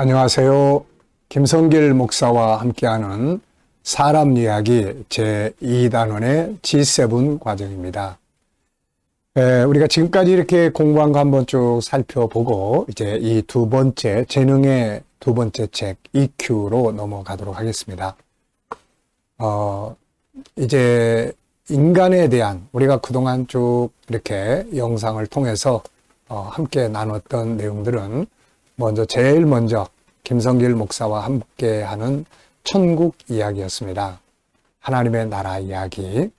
안녕하세요. 김성길 목사와 함께하는 사람 이야기 제2단원의 G7 과정입니다. 에, 우리가 지금까지 이렇게 공부한 거 한번 쭉 살펴보고 이제 이 두 번째 재능의 두 번째 책 EQ로 넘어가도록 하겠습니다. 어, 이제 인간에 대한 우리가 그동안 쭉 이렇게 영상을 통해서 어, 함께 나눴던 내용들은 먼저 제일 먼저 김성길 목사와 함께 하는 천국 이야기였습니다. 하나님의 나라 이야기.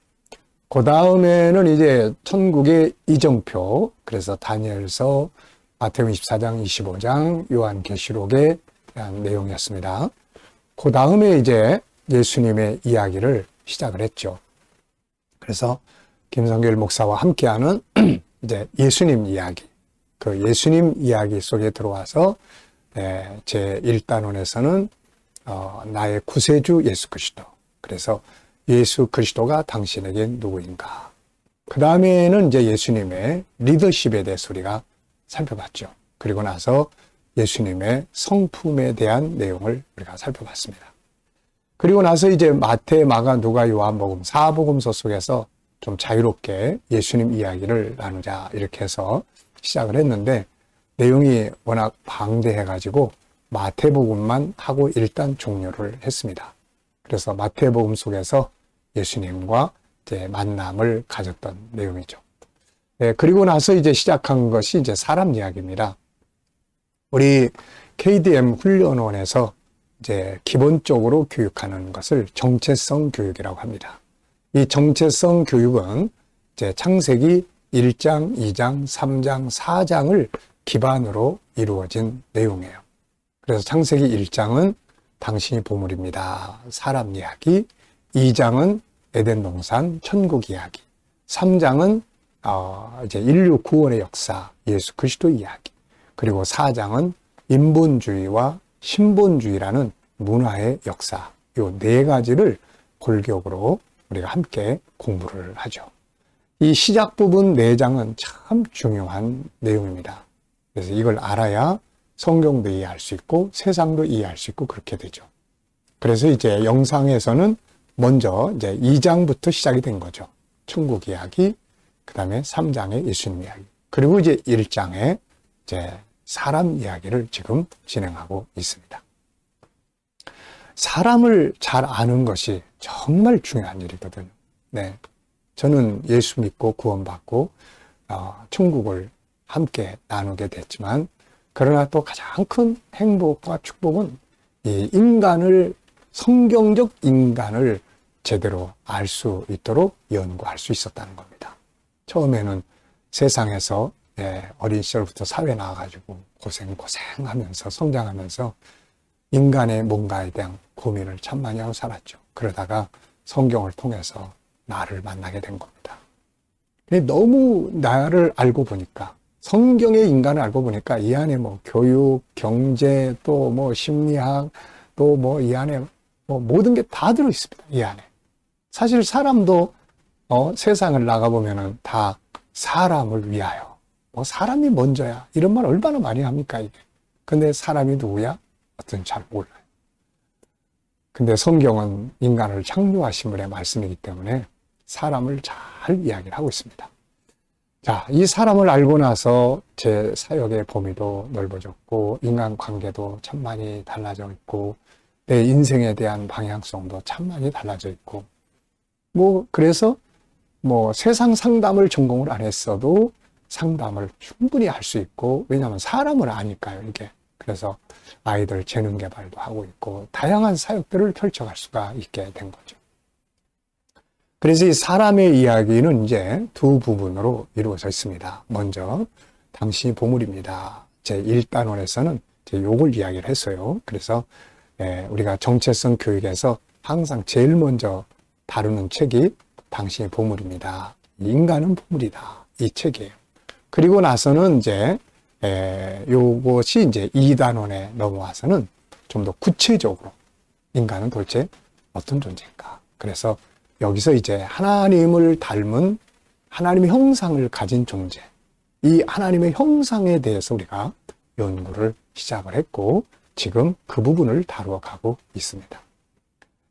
그 다음에는 이제 천국의 이정표. 그래서 다니엘서 마태복음 24장, 25장, 요한계시록에 대한 내용이었습니다. 그 다음에 이제 예수님의 이야기를 시작을 했죠. 그래서 김성길 목사와 함께하는 이제 예수님 이야기. 그 예수님 이야기 속에 들어와서 제 1단원에서는 어, 나의 구세주 예수 그리스도. 그래서 예수 그리스도가 당신에게 누구인가. 그 다음에는 이제 예수님의 리더십에 대해서 우리가 살펴봤죠. 그리고 나서 예수님의 성품에 대한 내용을 우리가 살펴봤습니다. 그리고 나서 이제 마태, 마가, 누가, 요한복음, 사복음서 속에서 좀 자유롭게 예수님 이야기를 나누자 이렇게 해서 시작을 했는데 내용이 워낙 방대해가지고 마태복음만 하고 일단 종료를 했습니다. 그래서 마태복음 속에서 예수님과 이제 만남을 가졌던 내용이죠. 네, 그리고 나서 이제 시작한 것이 이제 사람 이야기입니다. 우리 KDM 훈련원에서 이제 기본적으로 교육하는 것을 정체성 교육이라고 합니다. 이 정체성 교육은 이제 창세기 1장, 2장, 3장, 4장을 기반으로 이루어진 내용이에요. 그래서 창세기 1장은 당신이 보물입니다. 사람 이야기. 2장은 에덴 동산 천국 이야기. 3장은 어, 이제 인류 구원의 역사, 예수 그리스도 이야기. 그리고 4장은 인본주의와 신본주의라는 문화의 역사. 요 네 가지를 골격으로 우리가 함께 공부를 하죠. 이 시작 부분 4장은 참 중요한 내용입니다. 그래서 이걸 알아야 성경도 이해할 수 있고 세상도 이해할 수 있고 그렇게 되죠. 그래서 이제 영상에서는 먼저 이제 2장부터 시작이 된 거죠. 천국 이야기, 그 다음에 3장의 예수님 이야기, 그리고 이제 1장에 이제 사람 이야기를 지금 진행하고 있습니다. 사람을 잘 아는 것이 정말 중요한 일이거든요. 네. 저는 예수 믿고 구원받고, 어, 천국을 함께 나누게 됐지만, 그러나 또 가장 큰 행복과 축복은 이 인간을, 성경적 인간을 제대로 알 수 있도록 연구할 수 있었다는 겁니다. 처음에는 세상에서 예, 어린 시절부터 사회 나와가지고 고생 고생하면서 성장하면서 인간의 뭔가에 대한 고민을 참 많이 하고 살았죠. 그러다가 성경을 통해서 나를 만나게 된 겁니다. 너무 나를 알고 보니까 성경의 인간을 알고 보니까 이 안에 뭐 교육, 경제, 또 뭐 심리학, 또 뭐 이 안에 뭐 모든 게 다 들어 있습니다. 이 안에. 사실 사람도 어, 세상을 나가보면은 다 사람을 위하여. 뭐 사람이 먼저야. 이런 말 얼마나 많이 합니까, 이게. 근데 사람이 누구야? 어떤 잘 몰라요. 근데 성경은 인간을 창조하신 분의 말씀이기 때문에 사람을 잘 이야기를 하고 있습니다. 자, 이 사람을 알고 나서 제 사역의 범위도 넓어졌고, 인간 관계도 참 많이 달라져 있고, 내 인생에 대한 방향성도 참 많이 달라져 있고, 뭐, 그래서 뭐 세상 상담을 전공을 안 했어도 상담을 충분히 할 수 있고, 왜냐하면 사람을 아니까요, 이게. 그래서 아이들 재능 개발도 하고 있고, 다양한 사역들을 펼쳐갈 수가 있게 된 거죠. 그래서 이 사람의 이야기는 이제 두 부분으로 이루어져 있습니다. 먼저, 당신이 보물입니다. 제 1단원에서는 제 요걸 이야기를 했어요. 그래서 예, 우리가 정체성 교육에서 항상 제일 먼저 다루는 책이 당신이 보물입니다. 인간은 보물이다. 이 책이에요. 그리고 나서는 이제 에, 요것이 이제 2단원에 넘어와서는 좀 더 구체적으로 인간은 도대체 어떤 존재인가. 그래서 여기서 이제 하나님을 닮은 하나님의 형상을 가진 존재. 이 하나님의 형상에 대해서 우리가 연구를 시작을 했고, 지금 그 부분을 다루어 가고 있습니다.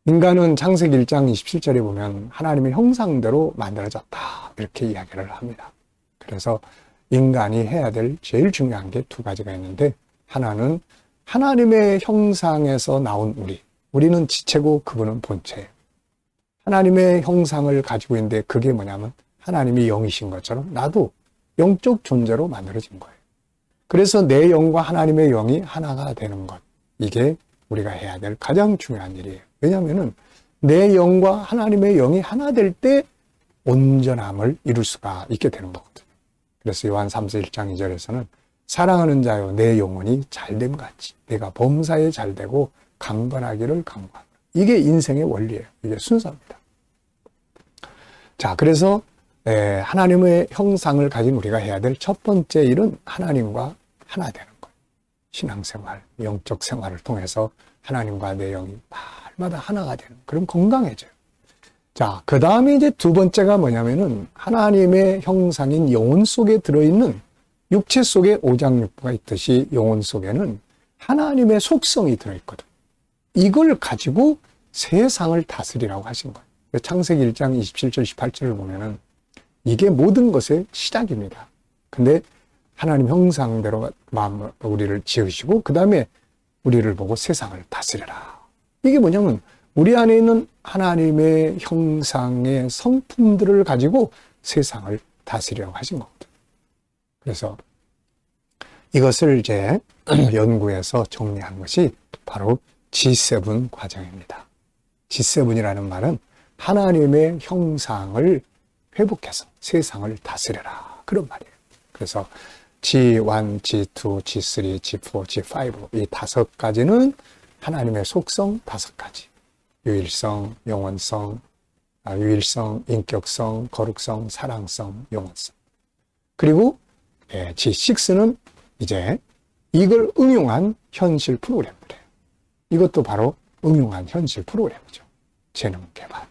인간은 창세기 1장 27절에 보면 하나님의 형상대로 만들어졌다. 이렇게 이야기를 합니다. 그래서 인간이 해야 될 제일 중요한 게 두 가지가 있는데 하나는 하나님의 형상에서 나온 우리. 우리는 지체고 그분은 본체예요. 하나님의 형상을 가지고 있는데 그게 뭐냐면 하나님이 영이신 것처럼 나도 영적 존재로 만들어진 거예요. 그래서 내 영과 하나님의 영이 하나가 되는 것. 이게 우리가 해야 될 가장 중요한 일이에요. 왜냐하면 내 영과 하나님의 영이 하나 될 때 온전함을 이룰 수가 있게 되는 거거든요. 그래서 요한 3서 1장 2절에서는 사랑하는 자여 내 영혼이 잘됨 같이 내가 범사에 잘되고 강건하기를 강구하노라. 이게 인생의 원리예요. 이게 순서입니다. 자, 그래서 하나님의 형상을 가진 우리가 해야 될 첫 번째 일은 하나님과 하나 되는 거예요. 신앙생활, 영적 생활을 통해서 하나님과 내 영이 날마다 하나가 되는. 그럼 건강해져요. 자, 그 다음에 이제 두 번째가 뭐냐면은 하나님의 형상인 영혼 속에 들어있는 육체 속에 오장육부가 있듯이 영혼 속에는 하나님의 속성이 들어있거든. 이걸 가지고 세상을 다스리라고 하신 거예요. 창세기 1장 27절, 28절을 보면은 이게 모든 것의 시작입니다. 근데 하나님 형상대로 마음 우리를 지으시고 그 다음에 우리를 보고 세상을 다스려라. 이게 뭐냐면 우리 안에 있는 하나님의 형상의 성품들을 가지고 세상을 다스리려고 하신 거거든. 그래서 이것을 이제 연구해서 정리한 것이 바로 G7 과정입니다. G7이라는 말은 하나님의 형상을 회복해서 세상을 다스려라. 그런 말이에요. 그래서 G1, G2, G3, G4, G5 이 다섯 가지는 하나님의 속성 다섯 가지. 유일성, 영원성, 아, 유일성, 인격성, 거룩성, 사랑성, 영원성. 그리고 예, G6는 이제 이걸 응용한 현실 프로그램들이에요. 이것도 바로 응용한 현실 프로그램이죠. 재능 개발.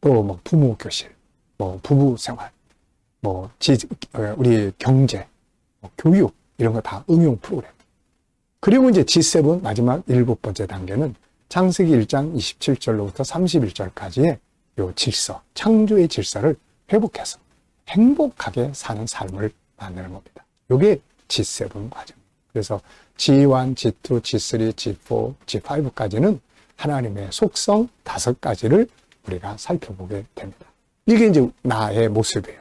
또 뭐 부모 교실, 뭐 부부 생활, 뭐 지, 어, 우리 경제, 뭐 교육 이런 거 다 응용 프로그램. 그리고 이제 G7 마지막 일곱 번째 단계는 창세기 1장 27절로부터 31절까지의 요 질서, 창조의 질서를 회복해서 행복하게 사는 삶을 만드는 겁니다. 요게 G7 과정. 그래서 G1, G2, G3, G4, G5까지는 하나님의 속성 다섯 가지를 우리가 살펴보게 됩니다. 이게 이제 나의 모습이에요.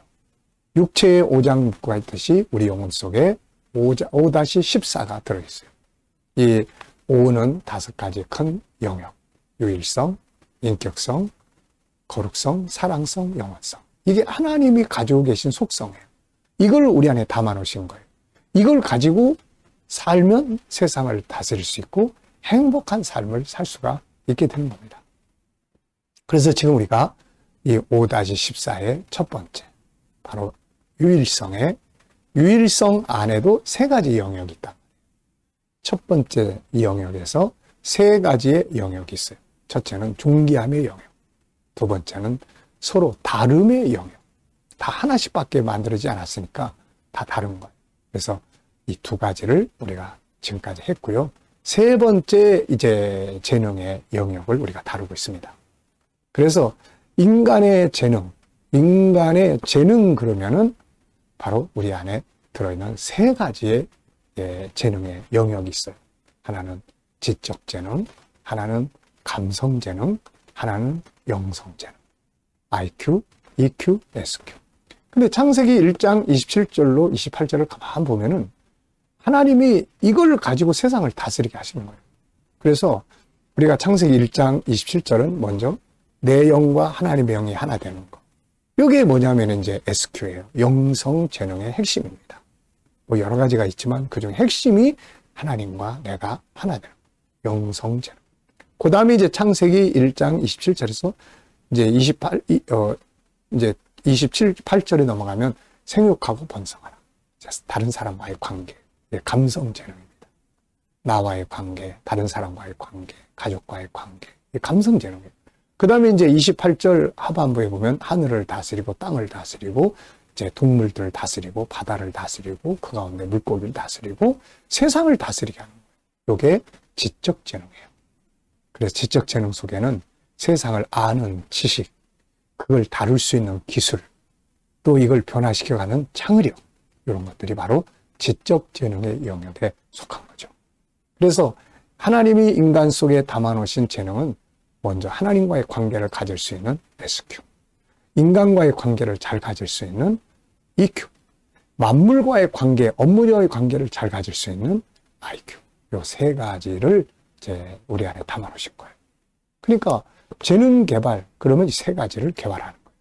육체의 오장육부가 있듯이 우리 영혼 속에 5-14가 들어있어요. 이 5는 다섯 가지 큰 영역. 유일성, 인격성, 거룩성, 사랑성, 영원성. 이게 하나님이 가지고 계신 속성이에요. 이걸 우리 안에 담아 놓으신 거예요. 이걸 가지고 살면 세상을 다스릴 수 있고 행복한 삶을 살 수가 있게 되는 겁니다. 그래서 지금 우리가 이 5-14의 첫 번째, 바로 유일성의 유일성 안에도 세 가지 영역이 있다. 첫 번째 이 영역에서 세 가지의 영역이 있어요. 첫째는 존귀함의 영역. 두 번째는 서로 다름의 영역. 다 하나씩밖에 만들어지지 않았으니까 다 다른 거예요. 그래서 이 두 가지를 우리가 지금까지 했고요. 세 번째 이제 재능의 영역을 우리가 다루고 있습니다. 그래서 인간의 재능, 인간의 재능 그러면은 바로 우리 안에 들어있는 세 가지의 예, 재능의 영역이 있어요. 하나는 지적 재능, 하나는 감성 재능, 하나는 영성 재능. IQ, EQ, SQ. 근데 창세기 1장 27절로 28절을 가만 보면은 하나님이 이걸 가지고 세상을 다스리게 하시는 거예요. 그래서 우리가 창세기 1장 27절은 먼저 내 영과 하나님의 영이 하나 되는 거. 이게 뭐냐면 이제 SQ예요. 영성 재능의 핵심입니다. 뭐 여러 가지가 있지만 그중 핵심이 하나님과 내가 하나 되는 거. 영성 재능. 그 다음에 이제 창세기 1장 27절에서 이제 28, 어, 이제 27, 8절에 넘어가면 생육하고 번성하라. 다른 사람과의 관계, 감성 재능입니다. 나와의 관계, 다른 사람과의 관계, 가족과의 관계, 감성 재능입니다. 그 다음에 이제 28절 하반부에 보면 하늘을 다스리고 땅을 다스리고 이제 동물들을 다스리고 바다를 다스리고 그 가운데 물고기를 다스리고 세상을 다스리게 하는 거예요. 요게 지적 재능이에요. 그래서 지적 재능 속에는 세상을 아는 지식, 그걸 다룰 수 있는 기술, 또 이걸 변화시켜가는 창의력, 이런 것들이 바로 지적 재능의 영역에 속한 거죠. 그래서 하나님이 인간 속에 담아놓으신 재능은 먼저 하나님과의 관계를 가질 수 있는 SQ, 인간과의 관계를 잘 가질 수 있는 EQ, 만물과의 관계, 업무와의 관계를 잘 가질 수 있는 IQ, 요 세 가지를 이제 우리 안에 담아 놓으신 거예요. 그러니까 재능 개발, 그러면 이 세 가지를 개발하는 거예요.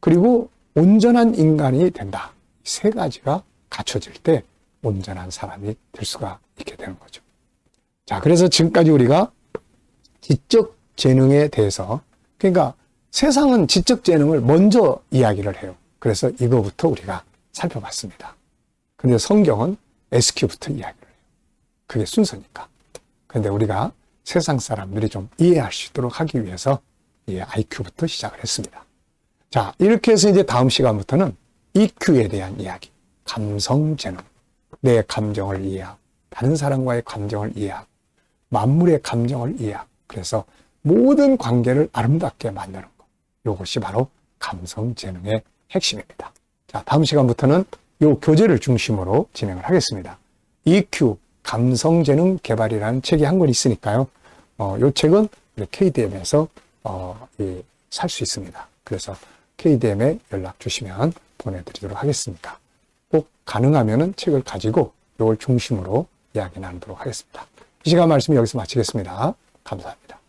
그리고 온전한 인간이 된다. 이세 가지가 갖춰질 때 온전한 사람이 될 수가 있게 되는 거죠. 자, 그래서 지금까지 우리가 지적 재능에 대해서, 그러니까 세상은 지적 재능을 먼저 이야기를 해요. 그래서 이거부터 우리가 살펴봤습니다. 근데 성경은 SQ부터 이야기를 해요. 그게 순서니까. 근데 우리가 세상 사람들이 좀 이해할 수 있도록 하기 위해서 이 IQ부터 시작을 했습니다. 자, 이렇게 해서 이제 다음 시간부터는 EQ에 대한 이야기, 감성 재능, 내 감정을 이해하고, 다른 사람과의 감정을 이해하고, 만물의 감정을 이해하고, 그래서 모든 관계를 아름답게 만드는 것. 이것이 바로 감성 재능의 핵심입니다. 자, 다음 시간부터는 이 교재를 중심으로 진행을 하겠습니다. EQ, 감성 재능 개발이라는 책이 한 권 있으니까요. 어, 이 책은 KDM에서 어, 살수 있습니다. 그래서 KDM에 연락 주시면 보내드리도록 하겠습니다. 꼭 가능하면은 책을 가지고 이걸 중심으로 이야기 나누도록 하겠습니다. 이 시간 말씀 여기서 마치겠습니다. 감사합니다.